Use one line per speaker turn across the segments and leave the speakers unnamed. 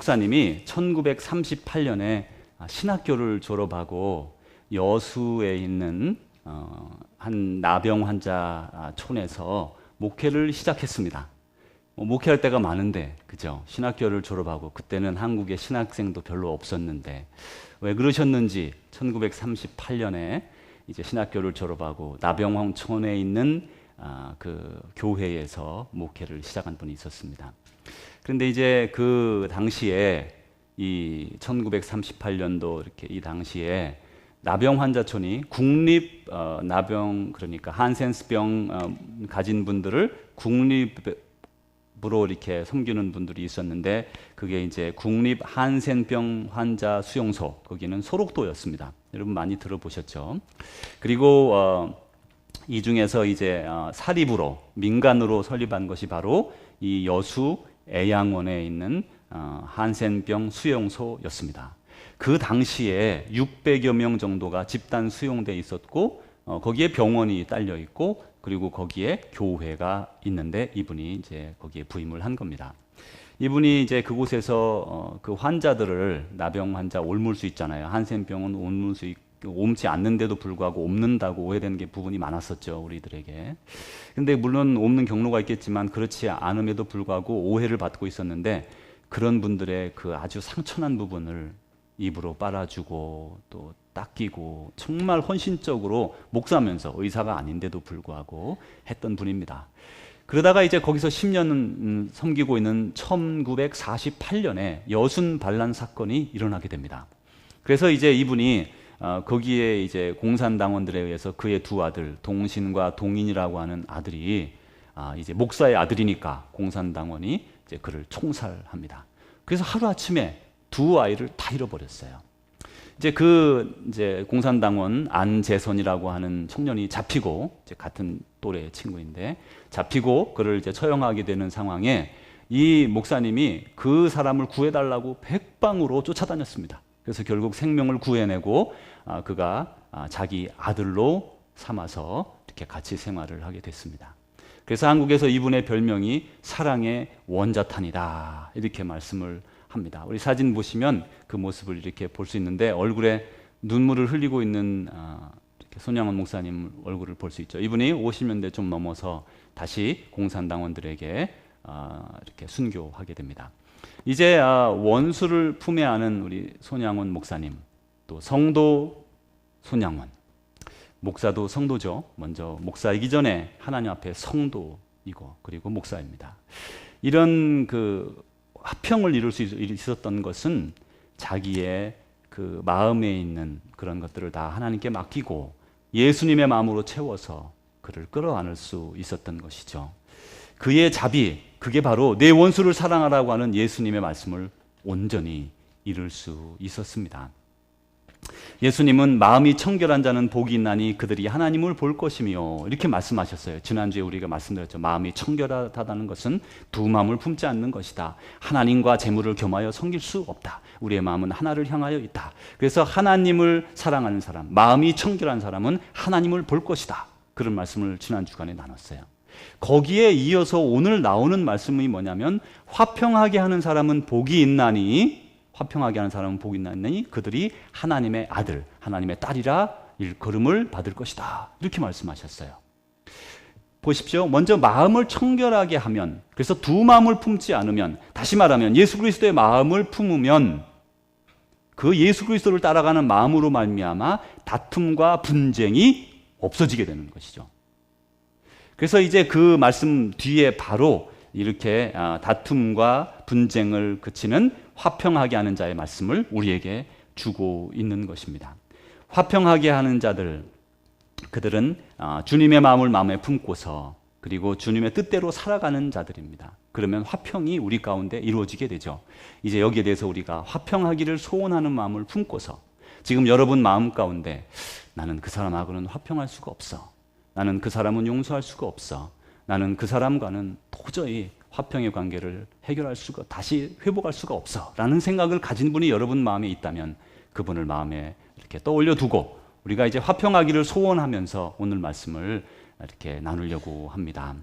목사님이 1938년에 신학교를 졸업하고 여수에 있는 어, 한 나병 환자 촌에서 목회를 시작했습니다. 뭐 목회할 때가 많은데, 그죠? 신학교를 졸업하고 그때는 한국에 신학생도 별로 없었는데 왜 그러셨는지 1938년에 이제 신학교를 졸업하고 나병홍촌에 있는 아, 그 교회에서 목회를 시작한 분이 있었습니다. 그런데 이제 그 당시에 이 1938년도 이렇게 이 당시에 나병 환자촌이 국립 어, 나병 그러니까 한센스병 어, 가진 분들을 국립으로 이렇게 섬기는 분들이 있었는데 그게 이제 국립 한센병 환자 수용소 거기는 소록도였습니다. 여러분 많이 들어보셨죠? 그리고 어, 이 중에서 이제 어, 사립으로 민간으로 설립한 것이 바로 이 여수 애양원에 있는 어, 한센병 수용소였습니다. 그 당시에 600여 명 정도가 집단 수용돼 있었고 어, 거기에 병원이 딸려 있고 그리고 거기에 교회가 있는데 이분이 이제 거기에 부임을 한 겁니다. 이분이 이제 그곳에서 어, 그 환자들을 나병 환자 옮을 수 있잖아요. 한센병은 옮을 수 있, 옮지 않는데도 불구하고 옮는다고 오해되는 게 부분이 많았었죠 우리들에게. 근데 물론 옮는 경로가 있겠지만 그렇지 않음에도 불구하고 오해를 받고 있었는데 그런 분들의 그 아주 상처난 부분을 입으로 빨아주고 또 닦이고 정말 헌신적으로 목사면서 의사가 아닌데도 불구하고 했던 분입니다. 그러다가 이제 거기서 10년 음, 섬기고 있는 1948년에 여순 반란 사건이 일어나게 됩니다. 그래서 이제 이분이 어, 거기에 이제 공산당원들에 의해서 그의 두 아들 동신과 동인이라고 하는 아들이 아, 이제 목사의 아들이니까 공산당원이 이제 그를 총살합니다. 그래서 하루 아침에 두 아이를 다 잃어버렸어요. 이제 그 이제 공산당원 안재선이라고 하는 청년이 잡히고 이제 같은 또래 친구인데 잡히고 그를 이제 처형하게 되는 상황에 이 목사님이 그 사람을 구해달라고 백방으로 쫓아다녔습니다. 그래서 결국 생명을 구해내고 아, 그가 아, 자기 아들로 삼아서 이렇게 같이 생활을 하게 됐습니다. 그래서 한국에서 이분의 별명이 사랑의 원자탄이다 이렇게 말씀을 합니다. 우리 사진 보시면 그 모습을 이렇게 볼 수 있는데 얼굴에 눈물을 흘리고 있는 아, 손양원 목사님 얼굴을 볼 수 있죠. 이분이 50년대 좀 넘어서 다시 공산당원들에게 아, 이렇게 순교하게 됩니다. 이제 아, 원수를 품에 안은 우리 손양원 목사님, 또 성도 손양원, 목사도 성도죠. 먼저 목사이기 전에 하나님 앞에 성도이고 그리고 목사입니다. 이런 그 화평을 이룰 수 있었던 것은 자기의 그 마음에 있는 그런 것들을 다 하나님께 맡기고 예수님의 마음으로 채워서 그를 끌어안을 수 있었던 것이죠. 그의 자비, 그게 바로 내 원수를 사랑하라고 하는 예수님의 말씀을 온전히 이룰 수 있었습니다. 예수님은 마음이 청결한 자는 복이 있나니 그들이 하나님을 볼 것이며 이렇게 말씀하셨어요. 지난주에 우리가 말씀드렸죠. 마음이 청결하다는 것은 두 마음을 품지 않는 것이다. 하나님과 재물을 겸하여 섬길 수 없다. 우리의 마음은 하나를 향하여 있다. 그래서 하나님을 사랑하는 사람, 마음이 청결한 사람은 하나님을 볼 것이다. 그런 말씀을 지난 주간에 나눴어요. 거기에 이어서 오늘 나오는 말씀이 뭐냐면 화평하게 하는 사람은 복이 있나니 화평하게 하는 사람은 복이 있나니 그들이 하나님의 아들, 하나님의 딸이라 일컬음을 받을 것이다. 이렇게 말씀하셨어요. 보십시오. 먼저 마음을 청결하게 하면, 그래서 두 마음을 품지 않으면, 다시 말하면 예수 그리스도의 마음을 품으면 그 예수 그리스도를 따라가는 마음으로 말미암아 다툼과 분쟁이 없어지게 되는 것이죠. 그래서 이제 그 말씀 뒤에 바로 이렇게 아, 다툼과 분쟁을 그치는 화평하게 하는 자의 말씀을 우리에게 주고 있는 것입니다. 화평하게 하는 자들, 그들은 아, 주님의 마음을 마음에 품고서 그리고 주님의 뜻대로 살아가는 자들입니다. 그러면 화평이 우리 가운데 이루어지게 되죠. 이제 여기에 대해서 우리가 화평하기를 소원하는 마음을 품고서 지금 여러분 마음 가운데 나는 그 사람하고는 화평할 수가 없어. 나는 그 사람은 용서할 수가 없어. 나는 그 사람과는 도저히 화평의 관계를 해결할 수가 다시 회복할 수가 없어라는 생각을 가진 분이 여러분 마음에 있다면 그분을 마음에 이렇게 떠올려 두고 우리가 이제 화평하기를 소원하면서 오늘 말씀을 이렇게 나누려고 합니다.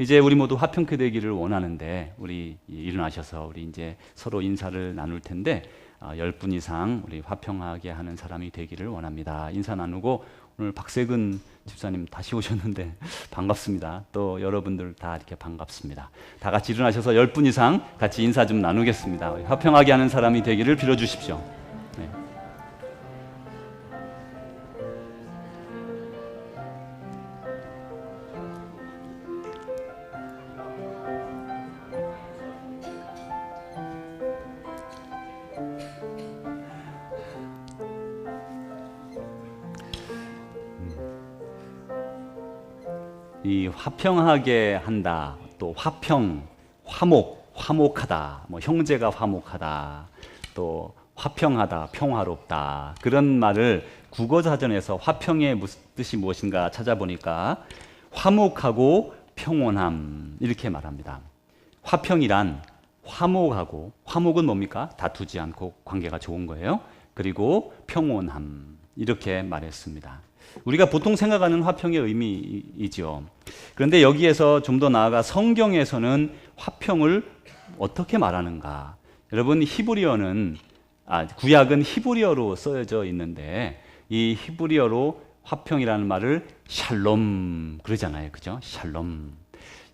이제 우리 모두 화평케 되기를 원하는데 우리 일어나셔서 우리 이제 서로 인사를 나눌 텐데 어, 10분 이상 우리 화평하게 하는 사람이 되기를 원합니다. 인사 나누고 오늘 박세근 집사님 다시 오셨는데 반갑습니다. 또 여러분들 다 이렇게 반갑습니다. 다 같이 일어나셔서 10분 이상 같이 인사 좀 나누겠습니다. 화평하게 하는 사람이 되기를 빌어 주십시오. 네. 화평하게 한다. 또 화평, 화목, 화목하다. 뭐 형제가 화목하다. 또 화평하다, 평화롭다. 그런 말을 국어 사전에서 화평의 무- 뜻이 무엇인가 찾아보니까 화목하고 평온함 이렇게 말합니다. 화평이란 화목하고 화목은 뭡니까? 다투지 않고 관계가 좋은 거예요. 그리고 평온함 이렇게 말했습니다. 우리가 보통 생각하는 화평의 의미이죠. 그런데 여기에서 좀 더 나아가 성경에서는 화평을 어떻게 말하는가? 여러분 히브리어는 아, 구약은 히브리어로 쓰여져 있는데 이 히브리어로 화평이라는 말을 샬롬 그러잖아요. 그죠? 샬롬.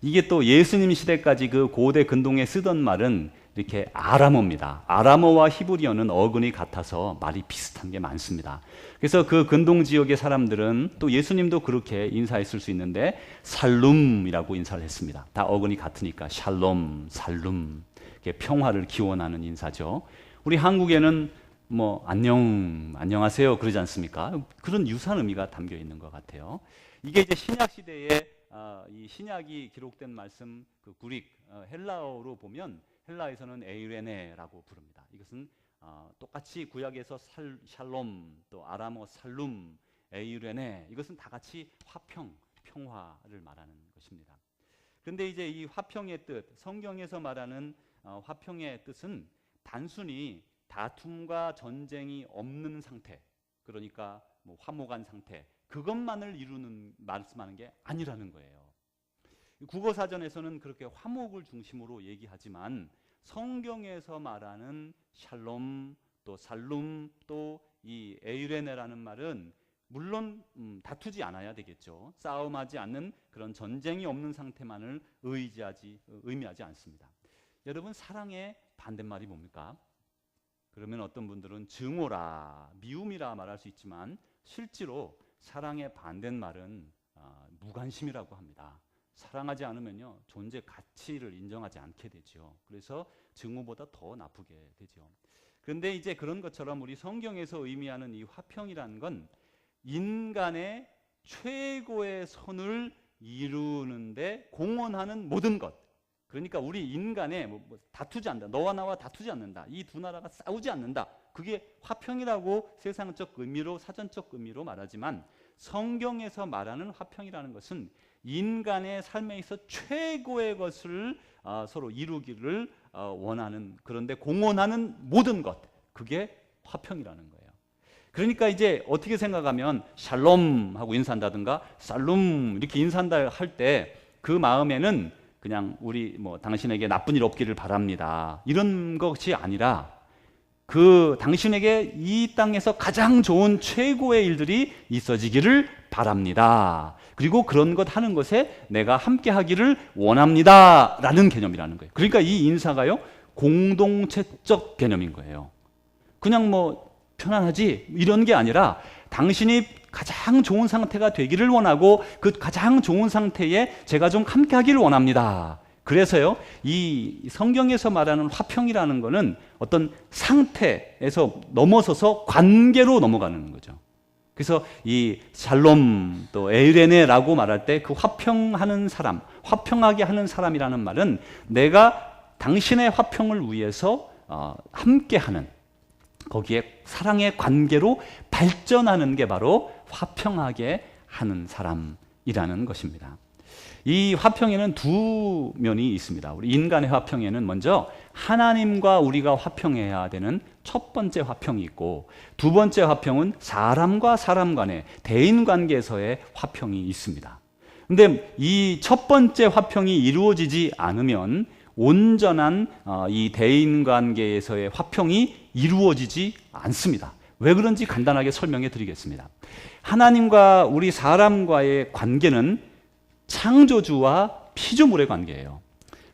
이게 또 예수님 시대까지 그 고대 근동에 쓰던 말은 이렇게 아람어입니다. 아람어와 히브리어는 어근이 같아서 말이 비슷한 게 많습니다. 그래서 그 근동 지역의 사람들은 또 예수님도 그렇게 인사했을 수 있는데 살룸이라고 인사를 했습니다. 다 어근이 같으니까 샬롬, 살룸. 평화를 기원하는 인사죠. 우리 한국에는 뭐 안녕, 안녕하세요 그러지 않습니까? 그런 유사한 의미가 담겨 있는 것 같아요. 이게 이제 신약 시대에 아, 이 신약이 기록된 말씀 그 구릭 어, 헬라어로 보면 헬라에서는 에이레네라고 부릅니다. 이것은 어, 똑같이 구약에서 살, 샬롬 또 아람어 살룸 에이레네 이것은 다 같이 화평 평화를 말하는 것입니다. 그런데 이제 이 화평의 뜻 성경에서 말하는 어, 화평의 뜻은 단순히 다툼과 전쟁이 없는 상태 그러니까 뭐 화목한 상태 그것만을 이루는 말씀하는 게 아니라는 거예요. 국어 사전에서는 그렇게 화목을 중심으로 얘기하지만 성경에서 말하는 샬롬 또 살룸 또 이 에이레네라는 말은 물론 음, 다투지 않아야 되겠죠. 싸움하지 않는 그런 전쟁이 없는 상태만을 의지하지 어, 의미하지 않습니다. 여러분 사랑의 반대말이 뭡니까? 그러면 어떤 분들은 증오라, 미움이라 말할 수 있지만 실제로 사랑의 반대말은 아, 무관심이라고 합니다. 사랑하지 않으면요 존재 가치를 인정하지 않게 되죠. 그래서 증오보다 더 나쁘게 되죠. 그런데 이제 그런 것처럼 우리 성경에서 의미하는 이 화평이라는 건 인간의 최고의 선을 이루는데 공헌하는 모든 것. 그러니까 우리 인간의 뭐, 뭐 다투지 않는다. 너와 나와 다투지 않는다. 이 두 나라가 싸우지 않는다. 그게 화평이라고 세상적 의미로 사전적 의미로 말하지만 성경에서 말하는 화평이라는 것은 인간의 삶에 있어 최고의 것을 어, 서로 이루기를 어, 원하는 그런데 공헌하는 모든 것 그게 화평이라는 거예요. 그러니까 이제 어떻게 생각하면 샬롬 하고 인사한다든가 살룸 이렇게 인사한다 할 때 그 마음에는 그냥 우리 뭐 당신에게 나쁜 일 없기를 바랍니다. 이런 것이 아니라 그 당신에게 이 땅에서 가장 좋은 최고의 일들이 있어지기를 바랍니다. 그리고 그런 것 하는 것에 내가 함께 하기를 원합니다. 라는 개념이라는 거예요. 그러니까 이 인사가요, 공동체적 개념인 거예요. 그냥 뭐 편안하지 이런 게 아니라 당신이 가장 좋은 상태가 되기를 원하고 그 가장 좋은 상태에 제가 좀 함께 하기를 원합니다. 그래서요, 이 성경에서 말하는 화평이라는 거는 어떤 상태에서 넘어서서 관계로 넘어가는 거죠. 그래서 이 샬롬 또 에이레네라고 말할 때 그 화평하는 사람, 화평하게 하는 사람이라는 말은 내가 당신의 화평을 위해서 어, 함께하는 거기에 사랑의 관계로 발전하는 게 바로 화평하게 하는 사람이라는 것입니다. 이 화평에는 두 면이 있습니다. 우리 인간의 화평에는 먼저 하나님과 우리가 화평해야 되는 첫 번째 화평이 있고 두 번째 화평은 사람과 사람 간의 대인 관계에서의 화평이 있습니다. 근데 이 첫 번째 화평이 이루어지지 않으면 온전한 어, 이 대인 관계에서의 화평이 이루어지지 않습니다. 왜 그런지 간단하게 설명해 드리겠습니다. 하나님과 우리 사람과의 관계는 창조주와 피조물의 관계예요.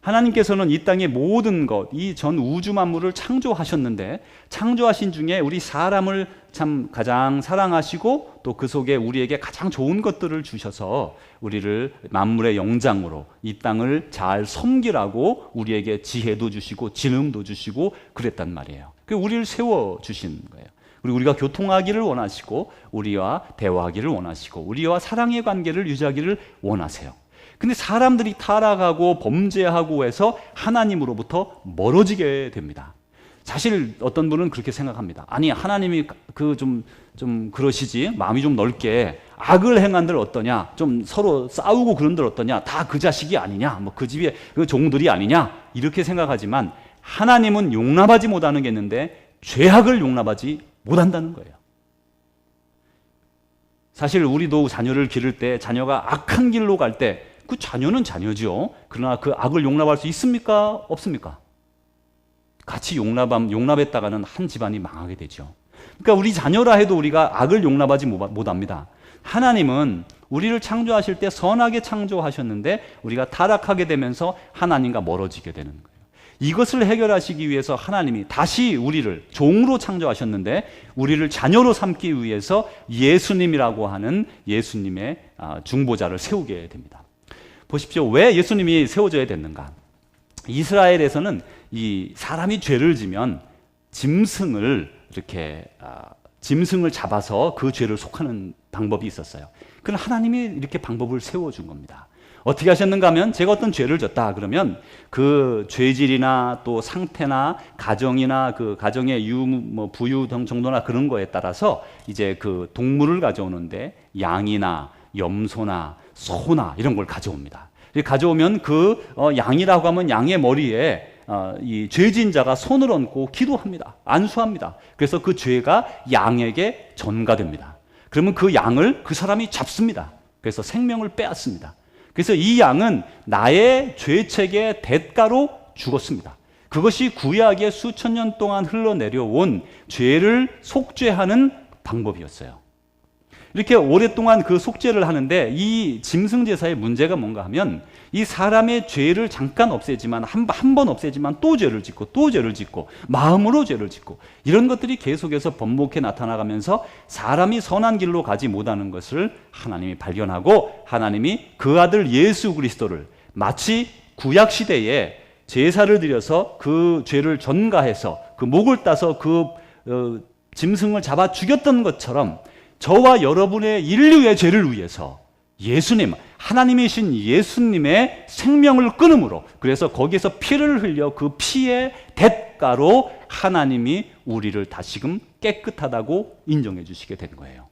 하나님께서는 이 땅의 모든 것, 이 전 우주 만물을 창조하셨는데 창조하신 중에 우리 사람을 참 가장 사랑하시고 또 그 속에 우리에게 가장 좋은 것들을 주셔서 우리를 만물의 영장으로 이 땅을 잘 섬기라고 우리에게 지혜도 주시고 지능도 주시고 그랬단 말이에요. 그 우리를 세워 주신 거예요. 그리고 우리가 교통하기를 원하시고 우리와 대화하기를 원하시고 우리와 사랑의 관계를 유지하기를 원하세요. 근데 사람들이 타락하고 범죄하고 해서 하나님으로부터 멀어지게 됩니다. 사실 어떤 분은 그렇게 생각합니다. 아니 하나님이 그 좀좀 그러시지 마음이 좀 넓게 악을 행한들 어떠냐 좀 서로 싸우고 그런들 어떠냐 다 그 자식이 아니냐 뭐 그 집의 그 종들이 아니냐 이렇게 생각하지만 하나님은 용납하지 못하는 게 있는데 죄악을 용납하지 못한다는 거예요. 사실 우리도 자녀를 기를 때 자녀가 악한 길로 갈 때 그 자녀는 자녀죠. 그러나 그 악을 용납할 수 있습니까? 없습니까? 같이 용납함, 용납했다가는 한 집안이 망하게 되죠. 그러니까 우리 자녀라 해도 우리가 악을 용납하지 못합니다. 하나님은 우리를 창조하실 때 선하게 창조하셨는데 우리가 타락하게 되면서 하나님과 멀어지게 되는 거예요. 이것을 해결하시기 위해서 하나님이 다시 우리를 종으로 창조하셨는데 우리를 자녀로 삼기 위해서 예수님이라고 하는 예수님의 아, 중보자를 세우게 됩니다. 보십시오. 왜 예수님이 세워져야 됐는가? 이스라엘에서는 이 사람이 죄를 지면 짐승을 이렇게 아, 짐승을 잡아서 그 죄를 속하는 방법이 있었어요. 그럼 하나님이 이렇게 방법을 세워준 겁니다. 어떻게 하셨는가 하면 제가 어떤 죄를 졌다 그러면 그 죄질이나 또 상태나 가정이나 그 가정의 유, 뭐 부유 등 정도나 그런 거에 따라서 이제 그 동물을 가져오는데 양이나 염소나 소나 이런 걸 가져옵니다. 가져오면 그 어, 양이라고 하면 양의 머리에 어, 이 죄진 자가 손을 얹고 기도합니다. 안수합니다. 그래서 그 죄가 양에게 전가됩니다. 그러면 그 양을 그 사람이 잡습니다. 그래서 생명을 빼앗습니다. 그래서 이 양은 나의 죄책의 대가로 죽었습니다. 그것이 구약에 수천 년 동안 흘러내려온 죄를 속죄하는 방법이었어요. 이렇게 오랫동안 그 속죄를 하는데 이 짐승 제사의 문제가 뭔가 하면 이 사람의 죄를 잠깐 없애지만 한 번 없애지만 또 죄를 짓고 또 죄를 짓고 마음으로 죄를 짓고 이런 것들이 계속해서 번복해 나타나가면서 사람이 선한 길로 가지 못하는 것을 하나님이 발견하고 하나님이 그 아들 예수 그리스도를 마치 구약 시대에 제사를 드려서 그 죄를 전가해서 그 목을 따서 그 어, 짐승을 잡아 죽였던 것처럼 저와 여러분의 인류의 죄를 위해서 예수님, 하나님이신 예수님의 생명을 끊음으로 그래서 거기에서 피를 흘려 그 피의 대가로 하나님이 우리를 다시금 깨끗하다고 인정해 주시게 된 거예요.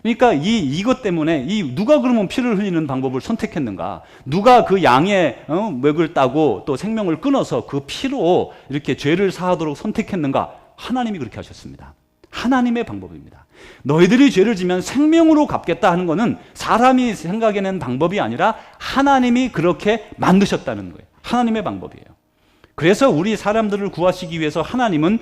그러니까 이 이것 때문에 이 누가 그러면 피를 흘리는 방법을 선택했는가? 누가 그 양의 어, 맥을 따고 또 생명을 끊어서 그 피로 이렇게 죄를 사하도록 선택했는가? 하나님이 그렇게 하셨습니다. 하나님의 방법입니다. 너희들이 죄를 지면 생명으로 갚겠다 하는 것은 사람이 생각해낸 방법이 아니라 하나님이 그렇게 만드셨다는 거예요. 하나님의 방법이에요. 그래서 우리 사람들을 구하시기 위해서 하나님은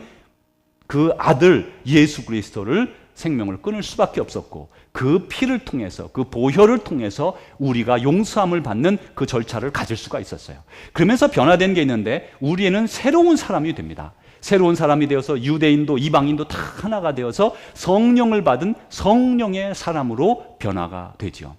그 아들 예수 그리스도를 생명을 끊을 수밖에 없었고 그 피를 통해서 그 보혈을 통해서 우리가 용서함을 받는 그 절차를 가질 수가 있었어요. 그러면서 변화된 게 있는데 우리는 새로운 사람이 됩니다. 새로운 사람이 되어서 유대인도 이방인도 다 하나가 되어서 성령을 받은 성령의 사람으로 변화가 되지요.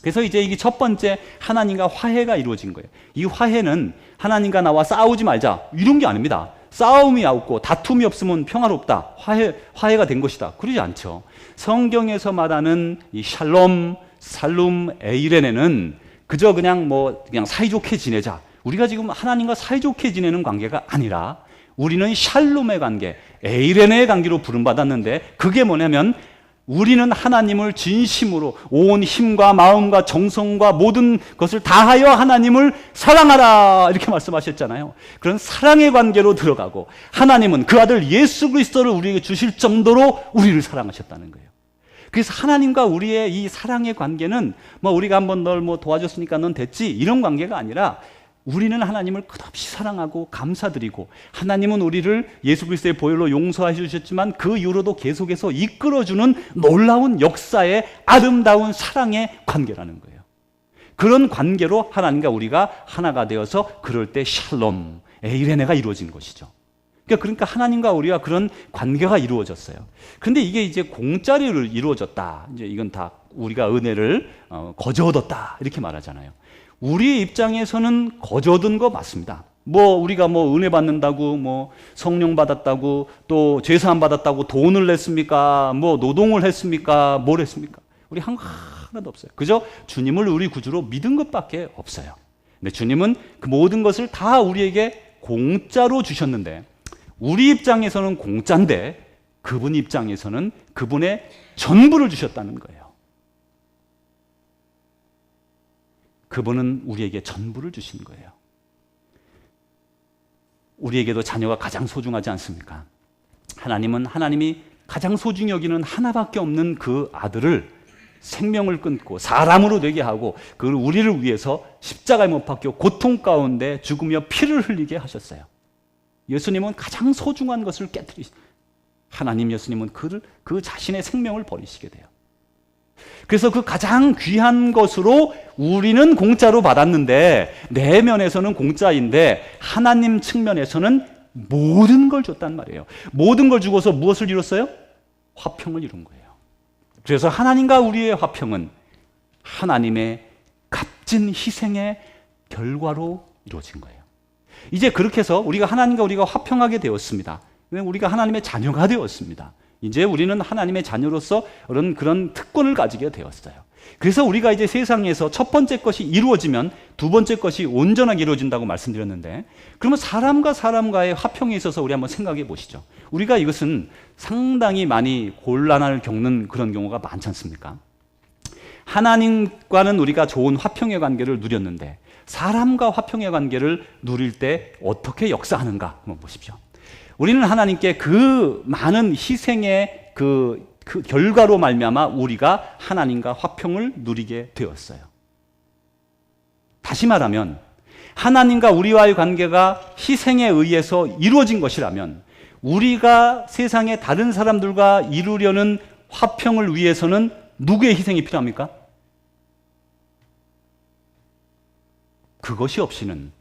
그래서 이제 이게 첫 번째 하나님과 화해가 이루어진 거예요. 이 화해는 하나님과 나와 싸우지 말자 이런 게 아닙니다. 싸움이 없고 다툼이 없으면 평화롭다. 화해 화해가 된 것이다. 그러지 않죠. 성경에서 말하는 이 샬롬, 살룸, 에이레네는 그저 그냥 뭐 그냥 사이좋게 지내자. 우리가 지금 하나님과 사이좋게 지내는 관계가 아니라 우리는 샬롬의 관계, 에이렌의 관계로 부름받았는데 그게 뭐냐면 우리는 하나님을 진심으로 온 힘과 마음과 정성과 모든 것을 다하여 하나님을 사랑하라 이렇게 말씀하셨잖아요. 그런 사랑의 관계로 들어가고 하나님은 그 아들 예수 그리스도를 우리에게 주실 정도로 우리를 사랑하셨다는 거예요. 그래서 하나님과 우리의 이 사랑의 관계는 뭐 우리가 한번 널 뭐 도와줬으니까 넌 됐지 이런 관계가 아니라 우리는 하나님을 끝없이 사랑하고 감사드리고 하나님은 우리를 예수 그리스도의 보혈로 용서해 주셨지만 그 이후로도 계속해서 이끌어주는 놀라운 역사의 아름다운 사랑의 관계라는 거예요. 그런 관계로 하나님과 우리가 하나가 되어서 그럴 때 샬롬, 에이레네가 이루어진 것이죠. 그러니까, 그러니까 하나님과 우리가 그런 관계가 이루어졌어요. 그런데 이게 이제 공짜리로 이루어졌다. 이제 이건 다 우리가 은혜를 어, 거저 얻었다. 이렇게 말하잖아요. 우리 입장에서는 거저 얻은 거 맞습니다. 뭐 우리가 뭐 은혜 받는다고 뭐 성령 받았다고 또 죄사함 받았다고 돈을 냈습니까? 뭐 노동을 했습니까? 뭘 했습니까? 우리 한 하나도 없어요. 그저 주님을 우리 구주로 믿은 것밖에 없어요. 근데 주님은 그 모든 것을 다 우리에게 공짜로 주셨는데 우리 입장에서는 공짜인데 그분 입장에서는 그분의 전부를 주셨다는 거예요. 그분은 우리에게 전부를 주신 거예요. 우리에게도 자녀가 가장 소중하지 않습니까? 하나님은 하나님이 가장 소중히 여기는 하나밖에 없는 그 아들을 생명을 끊고 사람으로 되게 하고 그걸 우리를 위해서 십자가에 못 박혀 고통 가운데 죽으며 피를 흘리게 하셨어요. 예수님은 가장 소중한 것을 깨뜨리 하나님 예수님은 그를 그 자신의 생명을 버리시게 돼요. 그래서 그 가장 귀한 것으로 우리는 공짜로 받았는데 내면에서는 공짜인데 하나님 측면에서는 모든 걸 줬단 말이에요. 모든 걸 주고서 무엇을 이뤘어요? 화평을 이룬 거예요. 그래서 하나님과 우리의 화평은 하나님의 값진 희생의 결과로 이루어진 거예요. 이제 그렇게 해서 우리가 하나님과 우리가 화평하게 되었습니다. 우리가 하나님의 자녀가 되었습니다. 이제 우리는 하나님의 자녀로서 그런 그런 특권을 가지게 되었어요. 그래서 우리가 이제 세상에서 첫 번째 것이 이루어지면 두 번째 것이 온전하게 이루어진다고 말씀드렸는데 그러면 사람과 사람과의 화평에 있어서 우리 한번 생각해 보시죠. 우리가 이것은 상당히 많이 곤란을 겪는 그런 경우가 많지 않습니까? 하나님과는 우리가 좋은 화평의 관계를 누렸는데 사람과 화평의 관계를 누릴 때 어떻게 역사하는가 한번 보십시오. 우리는 하나님께 그 많은 희생의 그, 그 결과로 말미암아 우리가 하나님과 화평을 누리게 되었어요. 다시 말하면 하나님과 우리와의 관계가 희생에 의해서 이루어진 것이라면 우리가 세상의 다른 사람들과 이루려는 화평을 위해서는 누구의 희생이 필요합니까? 그것이 없이는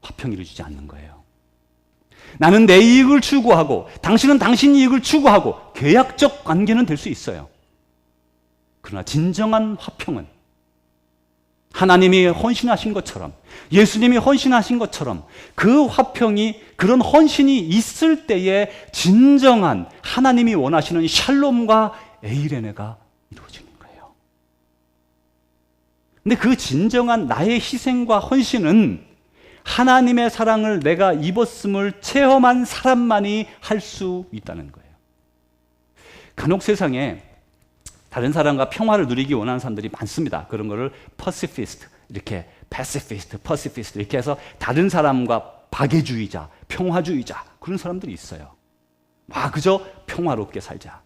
화평이 이루어지지 않는 거예요. 나는 내 이익을 추구하고 당신은 당신 이익을 추구하고 계약적 관계는 될 수 있어요. 그러나 진정한 화평은 하나님이 헌신하신 것처럼 예수님이 헌신하신 것처럼 그 화평이 그런 헌신이 있을 때에 진정한 하나님이 원하시는 샬롬과 에이레네가 이루어지는 거예요. 근데 그 진정한 나의 희생과 헌신은 하나님의 사랑을 내가 입었음을 체험한 사람만이 할 수 있다는 거예요. 간혹 세상에 다른 사람과 평화를 누리기 원하는 사람들이 많습니다. 그런 거를 퍼시피스트 이렇게 패시피스트, 퍼시피스트 이렇게 해서 다른 사람과 박애주의자, 평화주의자 그런 사람들이 있어요. 아 그저 평화롭게 살자.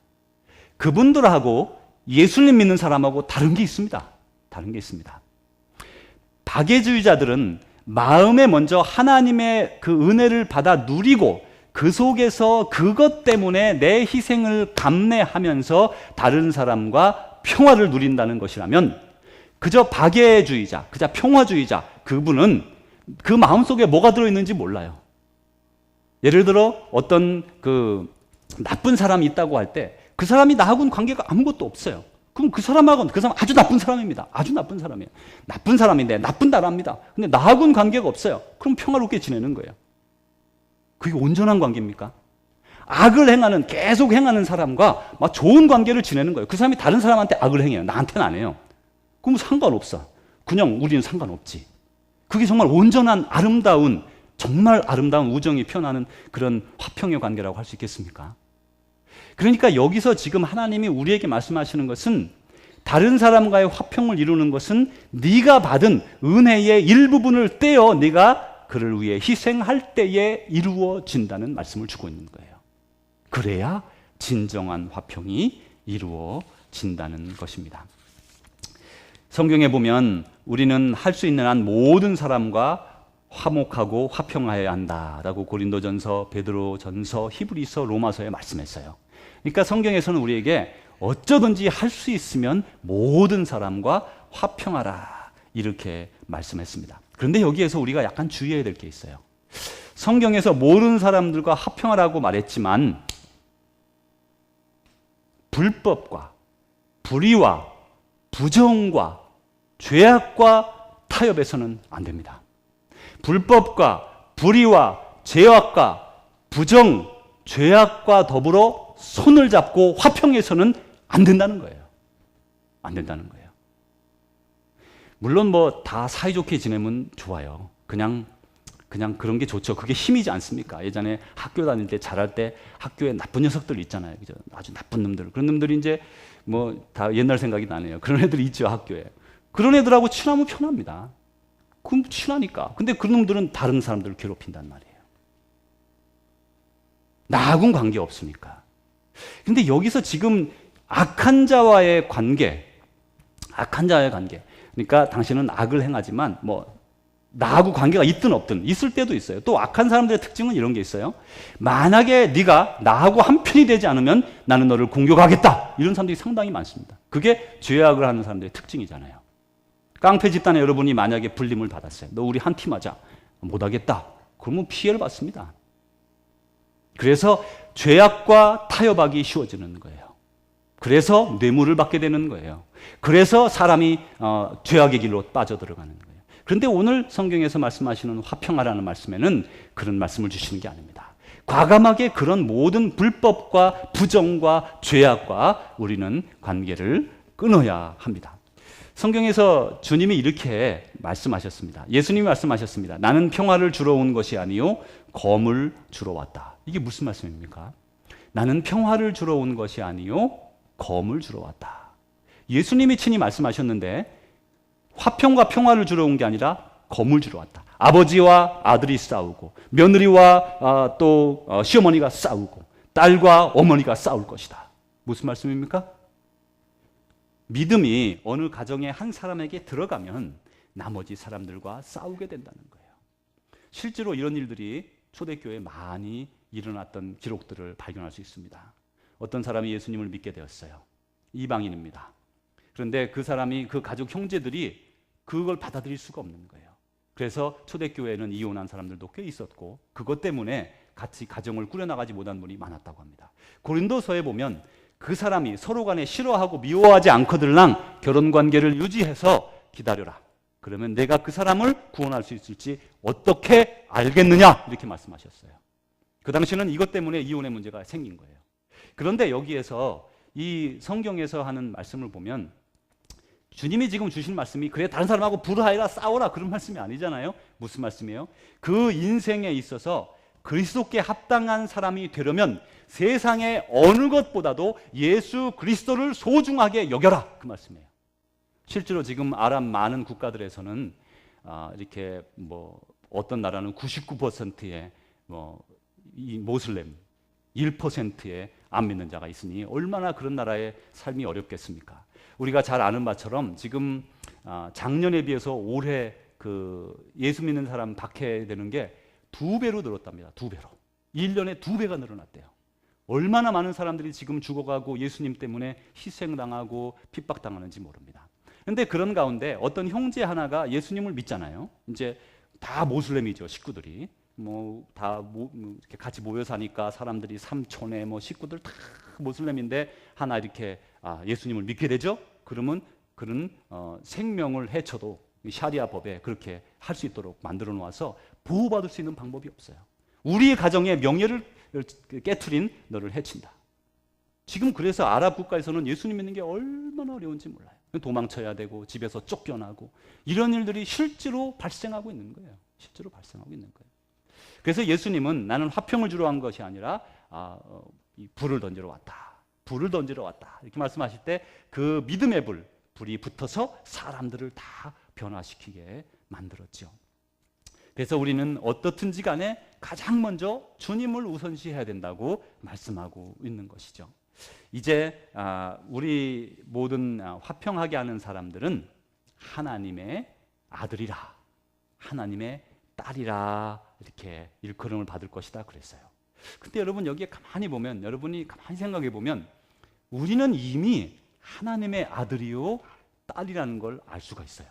그분들하고 예수님 믿는 사람하고 다른 게 있습니다. 다른 게 있습니다. 박애주의자들은 마음에 먼저 하나님의 그 은혜를 받아 누리고 그 속에서 그것 때문에 내 희생을 감내하면서 다른 사람과 평화를 누린다는 것이라면 그저 박애주의자, 그저 평화주의자, 그분은 그 마음 속에 뭐가 들어있는지 몰라요. 예를 들어 어떤 그 나쁜 사람이 있다고 할 때 그 사람이 나하고는 관계가 아무것도 없어요. 그럼 그 사람하고는 그 사람 아주 나쁜 사람입니다. 아주 나쁜 사람이에요. 나쁜 사람인데 나쁜 나라입니다. 근데 나하고는 관계가 없어요. 그럼 평화롭게 지내는 거예요. 그게 온전한 관계입니까? 악을 행하는 계속 행하는 사람과 막 좋은 관계를 지내는 거예요. 그 사람이 다른 사람한테 악을 행해요. 나한테는 안 해요. 그럼 상관없어. 그냥 우리는 상관없지. 그게 정말 온전한 아름다운 정말 아름다운 우정이 표현하는 그런 화평의 관계라고 할 수 있겠습니까? 그러니까 여기서 지금 하나님이 우리에게 말씀하시는 것은 다른 사람과의 화평을 이루는 것은 네가 받은 은혜의 일부분을 떼어 네가 그를 위해 희생할 때에 이루어진다는 말씀을 주고 있는 거예요. 그래야 진정한 화평이 이루어진다는 것입니다. 성경에 보면 우리는 할 수 있는 한 모든 사람과 화목하고 화평하여야 한다라고 고린도전서, 베드로전서, 히브리서, 로마서에 말씀했어요. 그러니까 성경에서는 우리에게 어쩌든지 할 수 있으면 모든 사람과 화평하라 이렇게 말씀했습니다. 그런데 여기에서 우리가 약간 주의해야 될 게 있어요. 성경에서 모든 사람들과 화평하라고 말했지만 불법과 불의와 부정과 죄악과 타협해서는 안 됩니다. 불법과 불의와 죄악과 부정, 죄악과 더불어 손을 잡고 화평해서는 안 된다는 거예요. 안 된다는 거예요. 물론 뭐 다 사이좋게 지내면 좋아요. 그냥 그냥 그런 게 좋죠. 그게 힘이지 않습니까? 예전에 학교 다닐 때 잘할 때 학교에 나쁜 녀석들 있잖아요. 그죠? 아주 나쁜 놈들. 그런 놈들이 이제 뭐 다 옛날 생각이 나네요. 그런 애들이 있죠, 학교에. 그런 애들하고 친하면 편합니다. 그럼 친하니까. 근데 그런 놈들은 다른 사람들을 괴롭힌단 말이에요. 나하고는 관계 없으니까. 근데 여기서 지금 악한 자와의 관계, 악한 자와의 관계. 그러니까 당신은 악을 행하지만 뭐 나하고 관계가 있든 없든 있을 때도 있어요. 또 악한 사람들의 특징은 이런 게 있어요. 만약에 네가 나하고 한 편이 되지 않으면 나는 너를 공격하겠다. 이런 사람들이 상당히 많습니다. 그게 죄악을 하는 사람들의 특징이잖아요. 깡패 집단에 여러분이 만약에 불림을 받았어요. 너 우리 한 팀 하자. 못하겠다. 그러면 피해를 받습니다. 그래서 죄악과 타협하기 쉬워지는 거예요. 그래서 뇌물을 받게 되는 거예요. 그래서 사람이 어, 죄악의 길로 빠져들어가는 거예요. 그런데 오늘 성경에서 말씀하시는 화평하라는 말씀에는 그런 말씀을 주시는 게 아닙니다. 과감하게 그런 모든 불법과 부정과 죄악과 우리는 관계를 끊어야 합니다. 성경에서 주님이 이렇게 말씀하셨습니다. 예수님이 말씀하셨습니다. 나는 평화를 주러 온 것이 아니요 검을 주러 왔다. 이게 무슨 말씀입니까? 나는 평화를 주러 온 것이 아니요 검을 주러 왔다. 예수님이 친히 말씀하셨는데 화평과 평화를 주러 온 게 아니라 검을 주러 왔다. 아버지와 아들이 싸우고 며느리와 어, 또 어, 시어머니가 싸우고 딸과 어머니가 싸울 것이다. 무슨 말씀입니까? 믿음이 어느 가정의 한 사람에게 들어가면 나머지 사람들과 싸우게 된다는 거예요. 실제로 이런 일들이 초대교회에 많이 일어났던 기록들을 발견할 수 있습니다. 어떤 사람이 예수님을 믿게 되었어요. 이방인입니다. 그런데 그 사람이 그 가족 형제들이 그걸 받아들일 수가 없는 거예요. 그래서 초대교회는 이혼한 사람들도 꽤 있었고 그것 때문에 같이 가정을 꾸려나가지 못한 분이 많았다고 합니다. 고린도서에 보면 그 사람이 서로 간에 싫어하고 미워하지 않거들랑 결혼 관계를 유지해서 기다려라. 그러면 내가 그 사람을 구원할 수 있을지 어떻게 알겠느냐? 이렇게 말씀하셨어요. 그 당시는 이것 때문에 이혼의 문제가 생긴 거예요. 그런데 여기에서 이 성경에서 하는 말씀을 보면 주님이 지금 주신 말씀이 그래 다른 사람하고 불화해라 싸워라 그런 말씀이 아니잖아요. 무슨 말씀이에요? 그 인생에 있어서 그리스도께 합당한 사람이 되려면 세상의 어느 것보다도 예수 그리스도를 소중하게 여겨라 그 말씀이에요. 실제로 지금 아랍 많은 국가들에서는 아, 이렇게 뭐 어떤 나라는 99%의 뭐 이 모슬렘 1%의 안 믿는 자가 있으니 얼마나 그런 나라의 삶이 어렵겠습니까? 우리가 잘 아는 바처럼 지금 아, 작년에 비해서 올해 그 예수 믿는 사람 박해되는 게 두 배로 늘었답니다. 두 배로. 1년에 두 배가 늘어났대요. 얼마나 많은 사람들이 지금 죽어가고 예수님 때문에 희생당하고 핍박당하는지 모릅니다. 근데 그런 가운데 어떤 형제 하나가 예수님을 믿잖아요. 이제 다 모슬렘이죠, 식구들이. 뭐다 이렇게 같이 모여 사니까 사람들이 삼촌에 뭐 식구들 다 모슬렘인데 하나 이렇게 아, 예수님을 믿게 되죠. 그러면 그런 어, 생명을 해쳐도 샤리아 법에 그렇게 할 수 있도록 만들어 놓아서 보호받을 수 있는 방법이 없어요. 우리 가정의 명예를 깨트린 너를 해친다. 지금 그래서 아랍 국가에서는 예수님 믿는 게 얼마나 어려운지 몰라요. 도망쳐야 되고 집에서 쫓겨나고 이런 일들이 실제로 발생하고 있는 거예요. 실제로 발생하고 있는 거예요. 그래서 예수님은 나는 화평을 주러 한 것이 아니라 아, 어, 불을 던지러 왔다. 불을 던지러 왔다. 이렇게 말씀하실 때 그 믿음의 불, 불이 붙어서 사람들을 다 변화시키게 만들었죠. 그래서 우리는 어떻든지 간에 가장 먼저 주님을 우선시해야 된다고 말씀하고 있는 것이죠. 이제 아, 우리 모든 아, 화평하게 하는 사람들은 하나님의 아들이라, 하나님의 딸이라 이렇게 일컬음을 받을 것이다 그랬어요. 근데 여러분 여기에 가만히 보면 여러분이 가만히 생각해 보면 우리는 이미 하나님의 아들이요 딸이라는 걸 알 수가 있어요.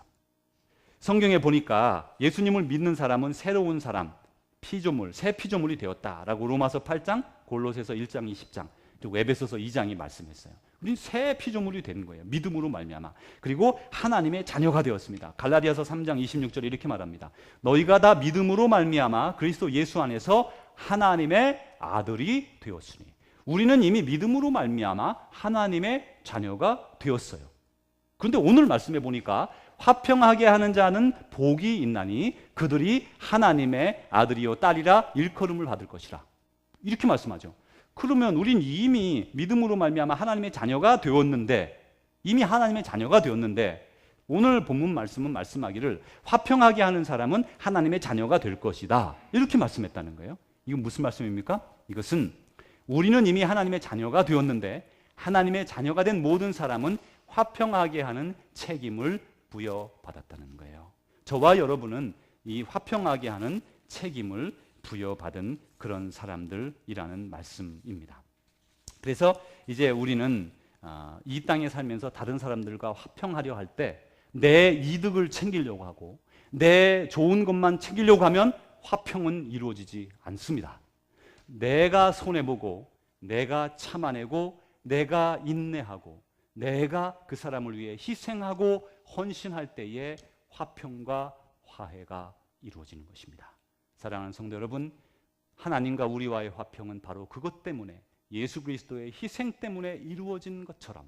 성경에 보니까 예수님을 믿는 사람은 새로운 사람, 피조물, 새 피조물이 되었다라고 로마서 8장, 골로새서 1장, 20장, 또 에베소서 2장이 말씀했어요. 우리 새 피조물이 되는 거예요. 믿음으로 말미암아. 그리고 하나님의 자녀가 되었습니다. 갈라디아서 3장 26절에 이렇게 말합니다. 너희가 다 믿음으로 말미암아 그리스도 예수 안에서 하나님의 아들이 되었으니 우리는 이미 믿음으로 말미암아 하나님의 자녀가 되었어요. 그런데 오늘 말씀해 보니까 화평하게 하는 자는 복이 있나니 그들이 하나님의 아들이요 딸이라 일컬음을 받을 것이라. 이렇게 말씀하죠. 그러면 우린 이미 믿음으로 말미암아 하나님의 자녀가 되었는데 이미 하나님의 자녀가 되었는데 오늘 본문 말씀은 말씀하기를 화평하게 하는 사람은 하나님의 자녀가 될 것이다. 이렇게 말씀했다는 거예요. 이건 무슨 말씀입니까? 이것은 우리는 이미 하나님의 자녀가 되었는데 하나님의 자녀가 된 모든 사람은 화평하게 하는 책임을 부여받았다는 거예요. 저와 여러분은 이 화평하게 하는 책임을 부여받은 그런 사람들이라는 말씀입니다. 그래서 이제 우리는 아, 이 땅에 살면서 다른 사람들과 화평하려 할 때 내 이득을 챙기려고 하고 내 좋은 것만 챙기려고 하면 화평은 이루어지지 않습니다. 내가 손해보고 내가 참아내고 내가 인내하고 내가 그 사람을 위해 희생하고 헌신할 때에 화평과 화해가 이루어지는 것입니다. 사랑하는 성도 여러분, 하나님과 우리와의 화평은 바로 그것 때문에 예수 그리스도의 희생 때문에 이루어진 것처럼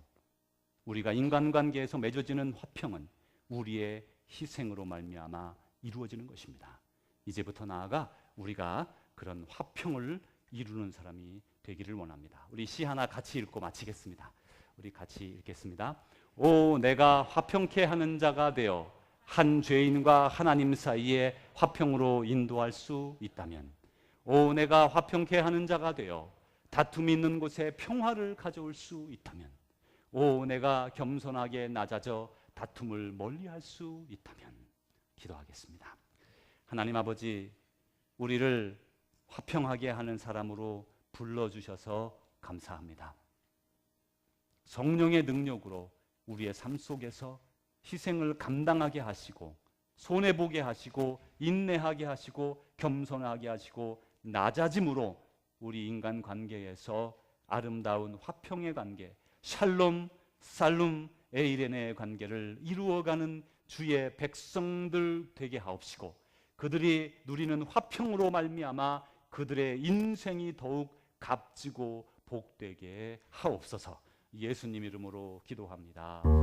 우리가 인간관계에서 맺어지는 화평은 우리의 희생으로 말미암아 이루어지는 것입니다. 이제부터 나아가 우리가 그런 화평을 이루는 사람이 되기를 원합니다. 우리 시 하나 같이 읽고 마치겠습니다. 우리 같이 읽겠습니다. 오 내가 화평케 하는 자가 되어 한 죄인과 하나님 사이에 화평으로 인도할 수 있다면 오 내가 화평케 하는 자가 되어 다툼 있는 곳에 평화를 가져올 수 있다면 오 내가 겸손하게 낮아져 다툼을 멀리할 수 있다면 기도하겠습니다. 하나님 아버지 우리를 화평하게 하는 사람으로 불러 주셔서 감사합니다. 성령의 능력으로 우리의 삶 속에서 희생을 감당하게 하시고 손해 보게 하시고 인내하게 하시고 겸손하게 하시고 낮아짐으로 우리 인간 관계에서 아름다운 화평의 관계, 샬롬, 살룸, 에이렌의 관계를 이루어가는 주의 백성들 되게 하옵시고 그들이 누리는 화평으로 말미암아 그들의 인생이 더욱 값지고 복되게 하옵소서. 예수님 이름으로 기도합니다.